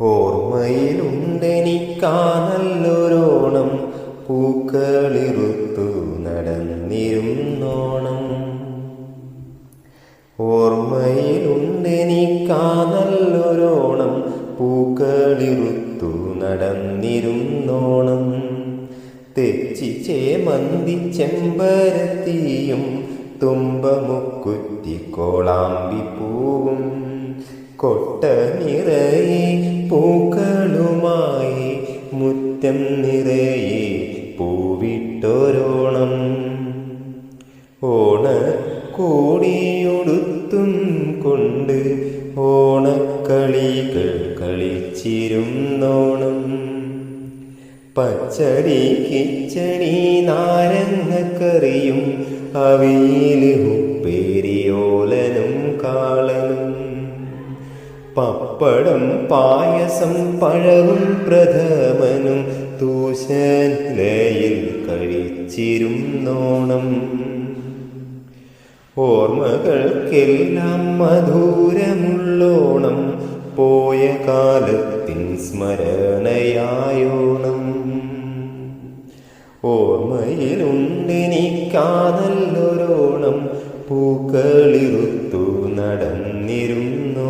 ഓർമ്മയിലുണ്ടെനിക്കാനല്ലൊരോണം പൂക്കളിറുത്തു നടന്നിരുന്നോണം. ഓർമ്മയിലുണ്ടെനിക്കാനല്ലൊരോണം പൂക്കളിറുത്തു നടന്നിരുന്നോണം. തെച്ചി ചേമന്തി ചെമ്പരത്തിയും തുമ്പമുക്കുത്തി കോളാമ്പി പൂവും കൊട്ട നിറയെ പൂക്കളുമായി മുറ്റം നിറയെ പൂവിട്ടൊരോണം. ഓണ കോടിയൊടുത്തും കൊണ്ട് ഓണക്കളികൾ കളിച്ചിരുന്നോണം. പച്ചടി കിച്ചടി നാരങ്ങക്കറിയും അവയിൽ ഉപ്പേരിയോലനും കാളനും പപ്പടം പായസം പഴവും പ്രഥമനും തൂശലയിൽ കഴിച്ചിരുന്നോണം. ഓർമ്മകൾക്കെല്ലാം മധുരമുള്ളോണം പോയ കാലത്തിൻ സ്മരണയായോണം. ഓർമ്മയിലുണ്ടെനിക്കാനല്ലൊരോണം പൂക്കളിറുത്തു നടന്നിരുന്നു.